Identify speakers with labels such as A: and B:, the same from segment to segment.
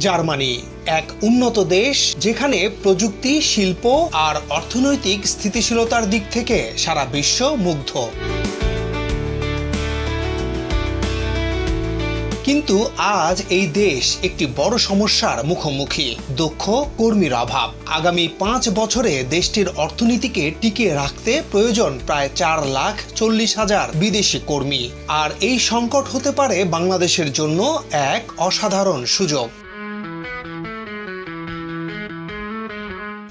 A: Germany, এক উন্নত দেশ যেখানে প্রযুক্তি, শিল্প আর অর্থনৈতিক স্থিতিশীলতার দিক থেকে সারা বিশ্ব মুগ্ধ। কিন্তু আজ এই দেশ একটি বড় সমস্যার মুখোমুখি, দক্ষ কর্মীর অভাব। আগামী পাঁচ বছরে দেশটির অর্থনীতিকে টিকিয়ে রাখতে প্রয়োজন প্রায় চার লাখ চল্লিশ হাজার বিদেশি কর্মী। আর এই সংকট হতে পারে বাংলাদেশের জন্য এক অসাধারণ সুযোগ।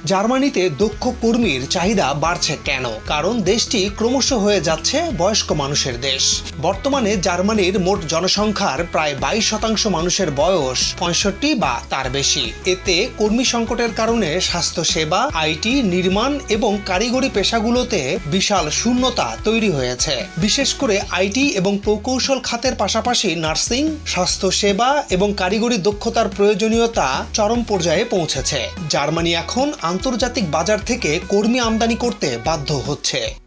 A: জার্মানিতে দক্ষ কর্মীর চাহিদা বাড়ছে কেন? কারণ দেশটি ক্রমশ হয়ে যাচ্ছে বয়স্ক মানুষের দেশ। বর্তমানে জার্মানির মোট জনসংখ্যার প্রায় বাইশ শতাংশ মানুষের বয়স পঁয়ষট্টি বা তার বেশি। এতে কর্মী সংকটের কারণে স্বাস্থ্যসেবা আইটি নির্মাণ এবং কারিগরি পেশাগুলোতে বিশাল শূন্যতা তৈরি হয়েছে। বিশেষ করে আইটি এবং প্রকৌশল খাতের পাশাপাশি নার্সিং, স্বাস্থ্যসেবা এবং কারিগরি দক্ষতার প্রয়োজনীয়তা চরম পর্যায়ে পৌঁছেছে। জার্মানি এখন আন্তর্জাতিক বাজার থেকে কর্মী আমদানি করতে বাধ্য হচ্ছে।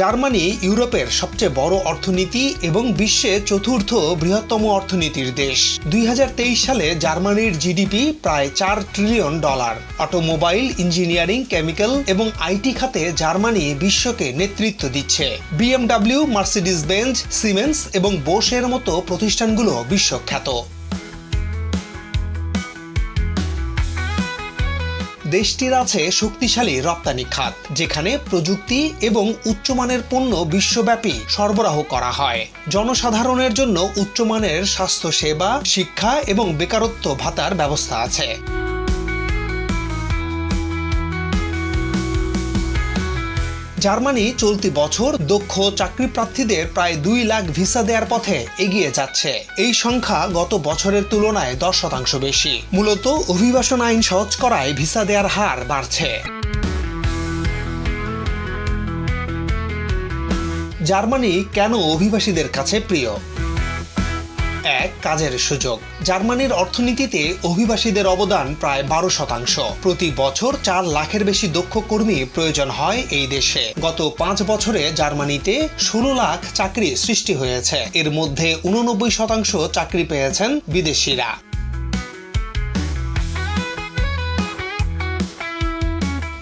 A: জার্মানি ইউরোপের সবচেয়ে বড় অর্থনীতি এবং বিশ্বে চতুর্থ বৃহত্তম অর্থনীতির দেশ। দুই হাজার তেইশ সালে জার্মানির জিডিপি প্রায় চার trillion dollar. Automobile, engineering, chemical এবং আইটি খাতে জার্মানি বিশ্বকে নেতৃত্ব দিচ্ছে। বিএমডাব্লিউ মার্সিডিস বেঞ্জ সিমেন্স এবং বোসের মতো প্রতিষ্ঠানগুলো বিশ্বখ্যাত। দেশটির আছে শক্তিশালী রপ্তানি খাত, যেখানে প্রযুক্তি এবং উচ্চমানের পণ্য বিশ্বব্যাপী সরবরাহ করা হয়। জনসাধারণের জন্য উচ্চমানের স্বাস্থ্যসেবা, শিক্ষা এবং বেকারত্ব ভাতার ব্যবস্থা আছে। জার্মানি চলতি বছর দক্ষ চাকরি প্রার্থীদের প্রায় দুই লাখ ভিসা দেওয়ার পথে এগিয়ে যাচ্ছে। এই সংখ্যা গত বছরের তুলনায় দশ শতাংশ বেশি। মূলত অভিবাসন আইন সহজ করায় ভিসা দেওয়ার হার বাড়ছে। জার্মানি কেন অভিবাসীদের কাছে প্রিয়? এক কাজের সুযোগ। জার্মানির অর্থনীতিতে অভিবাসীদের অবদান প্রায় বারো শতাংশ। প্রতি বছর চার লাখের বেশি দক্ষ কর্মী প্রয়োজন হয় এই দেশে। গত পাঁচ বছরে জার্মানিতে ষোলো লাখ চাকরি সৃষ্টি হয়েছে। এর মধ্যে উননব্বই শতাংশ চাকরি পেয়েছেন বিদেশিরা।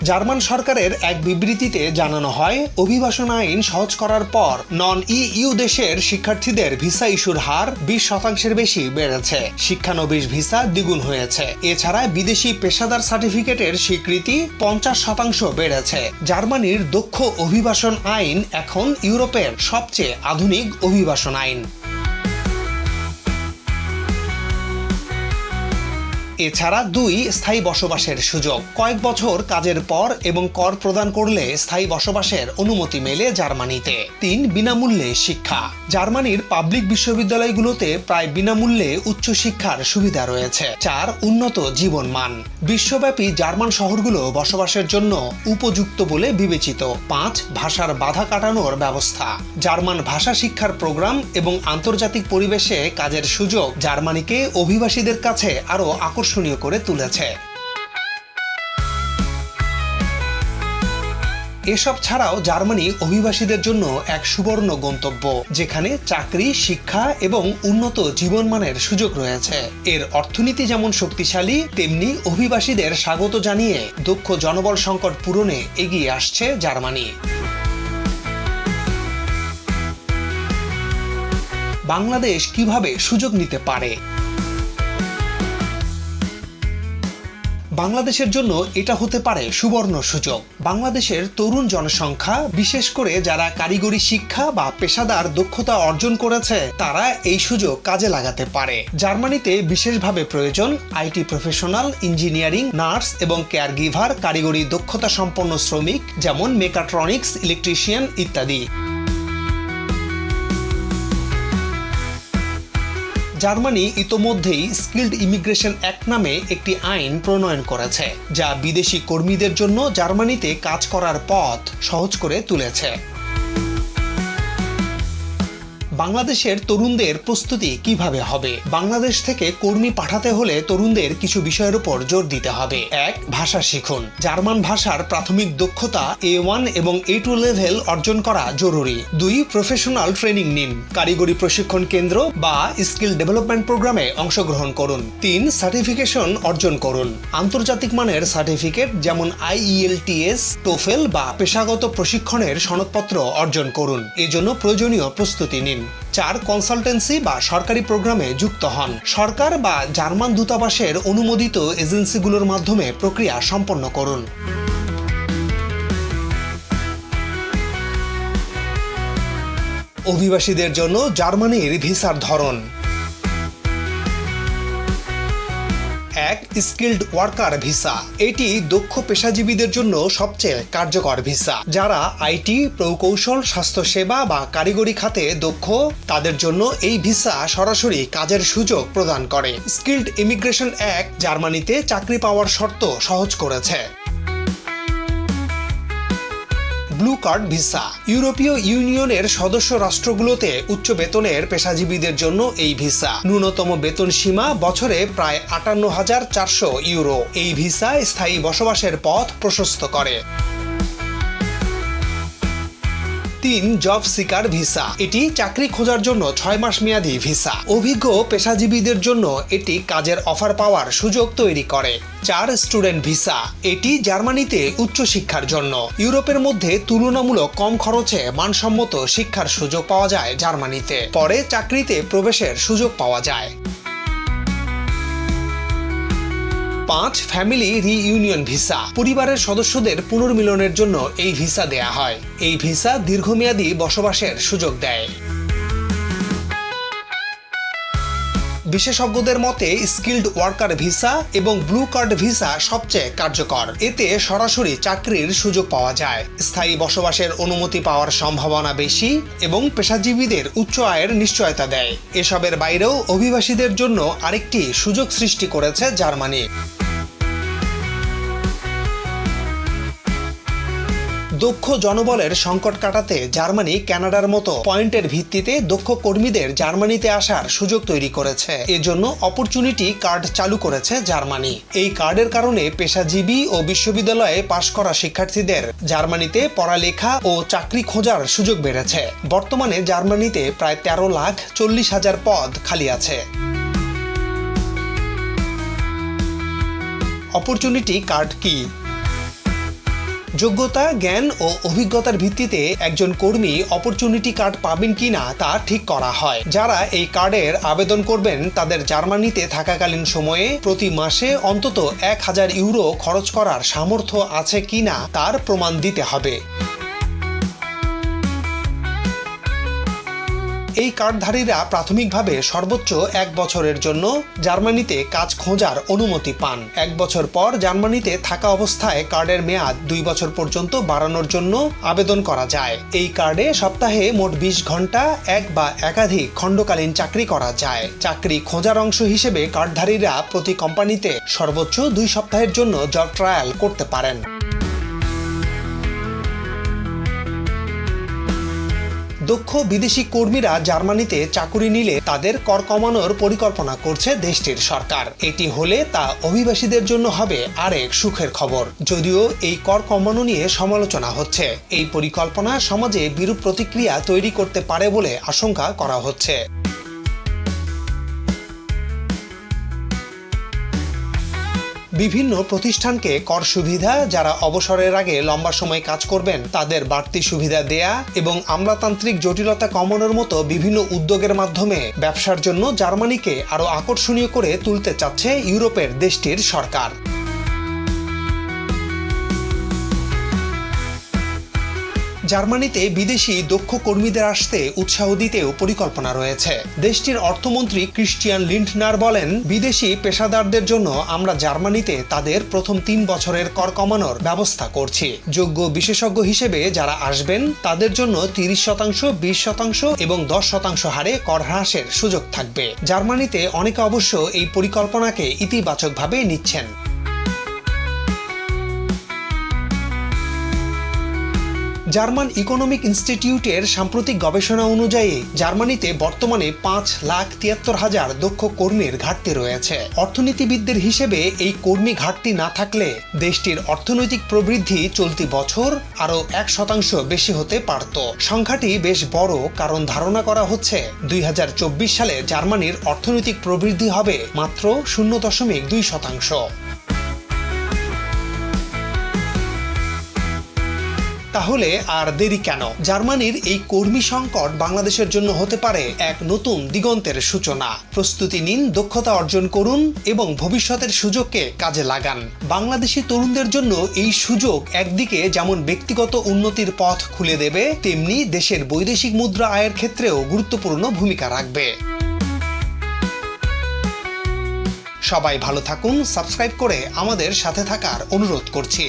A: জার্মান সরকারের এক বিবৃতিতে জানানো হয়, অভিবাসন আইন সহজ করার পর নন ইইউ দেশের শিক্ষার্থীদের ভিসা ইস্যুর হার বিশ শতাংশের বেশি বেড়েছে। শিক্ষানবিশ ভিসা দ্বিগুণ হয়েছে। এছাড়া বিদেশি পেশাদার সার্টিফিকেটের স্বীকৃতি পঞ্চাশ শতাংশ বেড়েছে। জার্মানির দক্ষ অভিবাসন আইন এখন ইউরোপের সবচেয়ে আধুনিক অভিবাসন আইন। এছাড়া দুই স্থায়ী বসবাসের সুযোগ। কয়েক বছর কাজের পর এবং কর প্রদান করলে স্থায়ী বসবাসের অনুমতি মেলে জার্মানিতে। তিন, বিনামূল্যে শিক্ষা। জার্মানির পাবলিক বিশ্ববিদ্যালয়গুলোতে প্রায় বিনামূল্যে উচ্চশিক্ষার সুবিধা রয়েছে। চার, উন্নত জীবন মান বিশ্বব্যাপী জার্মান শহরগুলো বসবাসের জন্য উপযুক্ত বলে বিবেচিত। পাঁচ, ভাষার বাধা কাটানোর ব্যবস্থা। জার্মান ভাষা শিক্ষার প্রোগ্রাম এবং আন্তর্জাতিক পরিবেশে কাজের সুযোগ জার্মানিকে অভিবাসীদের কাছে আরও আকর্ষণীয় করে তুলেছে। এসব ছাড়াও জার্মানি অভিবাসীদের জন্য এক সুবর্ণ গন্তব্য, যেখানে চাকরি, শিক্ষা এবং উন্নত জীবনমানের সুযোগ রয়েছে। এর অর্থনীতি যেমন শক্তিশালী, তেমনি অভিবাসীদের স্বাগত জানিয়ে দক্ষ জনবল সংকট পূরণে এগিয়ে আসছে জার্মানি। বাংলাদেশ কীভাবে সুযোগ নিতে পারে? বাংলাদেশের জন্য এটা হতে পারে সুবর্ণ সুযোগ। বাংলাদেশের তরুণ জনসংখ্যা, বিশেষ করে যারা কারিগরি শিক্ষা বা পেশাদার দক্ষতা অর্জন করেছে, তারা এই সুযোগ কাজে লাগাতে পারে। জার্মানিতে বিশেষভাবে প্রয়োজন আইটি প্রফেশনাল, ইঞ্জিনিয়ারিং, নার্স এবং কেয়ার গিভার কারিগরি দক্ষতা সম্পন্ন শ্রমিক, যেমন মেকাট্রনিক্স, ইলেকট্রিশিয়ান ইত্যাদি। জার্মানি ইতোমধ্যেই স্কিল্ড ইমিগ্রেশন অ্যাক্ট নামে একটি আইন প্রণয়ন করেছে, যা বিদেশি কর্মীদের জন্য জার্মানিতে কাজ করার পথ সহজ করে তুলেছে। বাংলাদেশের তরুণদের প্রস্তুতি কীভাবে হবে? বাংলাদেশ থেকে কর্মী পাঠাতে হলে তরুণদের কিছু বিষয়ের উপর জোর দিতে হবে। এক, ভাষা শিখুন। জার্মান ভাষার প্রাথমিক দক্ষতা এ ওয়ান এবং এ টু লেভেল অর্জন করা জরুরি। দুই প্রফেশনাল ট্রেনিং নিন। কারিগরি প্রশিক্ষণ কেন্দ্র বা স্কিল ডেভেলপমেন্ট প্রোগ্রামে অংশগ্রহণ করুন। তিন সার্টিফিকেশন অর্জন করুন। আন্তর্জাতিক মানের সার্টিফিকেট যেমন আইইএলটিএস টোফেল বা পেশাগত প্রশিক্ষণের সনদপত্র অর্জন করুন। এজন্য প্রয়োজনীয় প্রস্তুতি নিন। চার কনসালটেন্সি বা সরকারি প্রোগ্রামে যুক্ত হন। সরকার বা জার্মান দূতাবাসের অনুমোদিত এজেন্সিগুলোর মাধ্যমে প্রক্রিয়া সম্পন্ন করুন। অভিবাসীদের জন্য জার্মানির ভিসার ধরন। এক স্কিল্ড ওয়ার্কার ভিসা এটি দক্ষ পেশাজীবীদের জন্য সবচেয়ে কার্যকর ভিসা যারা আইটি, প্রকৌশল, স্বাস্থ্যসেবা বা কারিগরি খাতে দক্ষ, তাদের জন্য এই ভিসা সরাসরি কাজের সুযোগ প্রদান করে। স্কিল্ড ইমিগ্রেশন অ্যাক্ট জার্মানিতে চাকরি পাওয়ার শর্ত সহজ করেছে। Blue card visa. ইউরোপীয় ইউনিয়নের সদস্য রাষ্ট্রগুলোতে উচ্চ বেতনের পেশাজীবীদের জন্য এই ভিসা। ন্যূনতম বেতন সীমা বছরে প্রায় আটান্ন হাজার চারশো ইউরো। এই ভিসা স্থায়ী বসবাসের পথ প্রশস্ত করে। তিন জব সিকার ভিসা। এটি চাকরি খোঁজার জন্য ছয় মাস মেয়াদী ভিসা। অভিজ্ঞ পেশাজীবীদের জন্য এটি কাজের অফার পাওয়ার সুযোগ তৈরি করে। চার স্টুডেন্ট ভিসা। এটি জার্মানিতে উচ্চশিক্ষার জন্য। ইউরোপের মধ্যে তুলনামূলক কম খরচে মানসম্মত শিক্ষার সুযোগ পাওয়া যায় জার্মানিতে। পরে চাকরিতে প্রবেশের সুযোগ পাওয়া যায়। পাঁচ ফ্যামিলি রিইউনিয়ন ভিসা পরিবারের সদস্যদের পুনর্মিলনের জন্য এই ভিসা দেয়া হয়। এই ভিসা দীর্ঘমেয়াদী বসবাসের সুযোগ দেয়। বিশেষজ্ঞদের মতে স্কিল্ড ওয়ার্কার ভিসা এবং ব্লু কার্ড ভিসা সবচেয়ে কার্যকর। এতে সরাসরি চাকরির সুযোগ পাওয়া যায়। স্থায়ী বসবাসের অনুমতি পাওয়ার সম্ভাবনা বেশি এবং পেশাজীবীদের উচ্চ আয়ের নিশ্চয়তা দেয়। এসবের বাইরেও অভিবাসীদের জন্য আরেকটি সুযোগ সৃষ্টি করেছে জার্মানি। দক্ষ জনবলের সংকট কাটাতে জার্মানি কানাডার মতো পয়েন্টের ভিত্তিতে দক্ষ কর্মীদের জার্মানিতে আসার সুযোগ তৈরি করেছে। এজন্য অপরচুনিটি কার্ড চালু করেছে জার্মানি। এই কার্ডের কারণে পেশাজীবী ও বিশ্ববিদ্যালয়ে পাশ করা শিক্ষার্থীদের জার্মানিতে পড়ালেখা ও চাকরি খোঁজার সুযোগ বেড়েছে। বর্তমানে জার্মানিতে প্রায় তেরো লাখ চল্লিশ হাজার পদ খালি আছে। অপরচুনিটি কার্ড কি? যোগ্যতা, জ্ঞান ও অভিজ্ঞতার ভিত্তিতে একজন কর্মী অপরচুনিটি কার্ড পাবেন কি না তা ঠিক করা হয়। যারা এই কার্ডের আবেদন করবেন, তাদের জার্মানিতে থাকাকালীন সময়ে প্রতি মাসে অন্তত এক হাজার ইউরো খরচ করার সামর্থ্য আছে কি না তার প্রমাণ দিতে হবে। এই কার্ডধারীরা প্রাথমিকভাবে সর্বোচ্চ এক বছরের জন্য জার্মানিতে কাজ খোঁজার অনুমতি পান। এক বছর পর জার্মানিতে থাকা অবস্থায় কার্ডের মেয়াদ দুই বছর পর্যন্ত বাড়ানোর জন্য আবেদন করা যায়। এই কার্ডে সপ্তাহে মোট বিশ ঘণ্টা এক বা একাধিক খণ্ডকালীন চাকরি করা যায়। চাকরি খোঁজার অংশ হিসেবে কার্ডধারীরা প্রতি কোম্পানিতে সর্বোচ্চ দুই সপ্তাহের জন্য জব ট্রায়াল করতে পারেন। দক্ষ বিদেশি কর্মীরা জার্মানিতে চাকুরি নিলে তাদের কর কমানোর পরিকল্পনা করছে দেশটির সরকার। এটি হলে তা অভিবাসীদের জন্য হবে আরেক সুখের খবর। যদিও এই কর কমানো নিয়ে সমালোচনা হচ্ছে। এই পরিকল্পনা সমাজে বিরূপ প্রতিক্রিয়া তৈরি করতে পারে বলে আশঙ্কা করা হচ্ছে। বিভিন্ন প্রতিষ্ঠানকে কর সুবিধা যারা অবসরের আগে লম্বা সময় কাজ করবেন, তাদের বাড়তি সুবিধা দেয়া এবং আমলাতান্ত্রিক জটিলতা কমানোর মতো বিভিন্ন উদ্যোগের মাধ্যমে ব্যবসার জন্য জার্মানিকে আরও আকর্ষণীয় করে তুলতে চাচ্ছে ইউরোপের দেশটির সরকার। জার্মানিতে বিদেশি দক্ষ কর্মীদের আসতে উৎসাহ দিতেও পরিকল্পনা রয়েছে। দেশটির অর্থমন্ত্রী ক্রিস্টিয়ান লিন্টনার বলেন, বিদেশি পেশাদারদের জন্য আমরা জার্মানিতে তাদের প্রথম তিন বছরের কর কমানোর ব্যবস্থা করছি। যোগ্য বিশেষজ্ঞ হিসেবে যারা আসবেন, তাদের জন্য তিরিশ শতাংশ, বিশ শতাংশ এবং দশ শতাংশ হারে কর হ্রাসের সুযোগ থাকবে। জার্মানিতে অনেকে অবশ্য এই পরিকল্পনাকে ইতিবাচকভাবে নিচ্ছেন। জার্মান ইকোনমিক ইনস্টিটিউটের সাম্প্রতিক গবেষণা অনুযায়ী জার্মানিতে বর্তমানে পাঁচ লাখ তিয়াত্তর হাজার দক্ষ কর্মীর ঘাটতি রয়েছে। অর্থনীতিবিদদের হিসেবে এই কর্মী ঘাটতি না থাকলে দেশটির অর্থনৈতিক প্রবৃদ্ধি চলতি বছর আরও এক শতাংশ বেশি হতে পারত। সংখ্যাটি বেশ বড়, কারণ ধারণা করা হচ্ছে দুই হাজার চব্বিশ সালে জার্মানির অর্থনৈতিক প্রবৃদ্ধি হবে মাত্র শূন্য দশমিক দুই শতাংশ। তাহলে আর দেরি কেন? জার্মানির এই কর্মী সংকট বাংলাদেশের জন্য হতে পারে এক নতুন দিগন্তের সূচনা। প্রস্তুতি নিন, দক্ষতা অর্জন করুন এবং ভবিষ্যতের সুযোগকে কাজে লাগান। বাংলাদেশি তরুণদের জন্য এই সুযোগ একদিকে যেমন ব্যক্তিগত উন্নতির পথ খুলে দেবে, তেমনি দেশের বৈদেশিক মুদ্রা আয়ের ক্ষেত্রেও গুরুত্বপূর্ণ ভূমিকা রাখবে। সবাই ভালো থাকুন, সাবস্ক্রাইব করে আমাদের সাথে থাকার অনুরোধ করছি।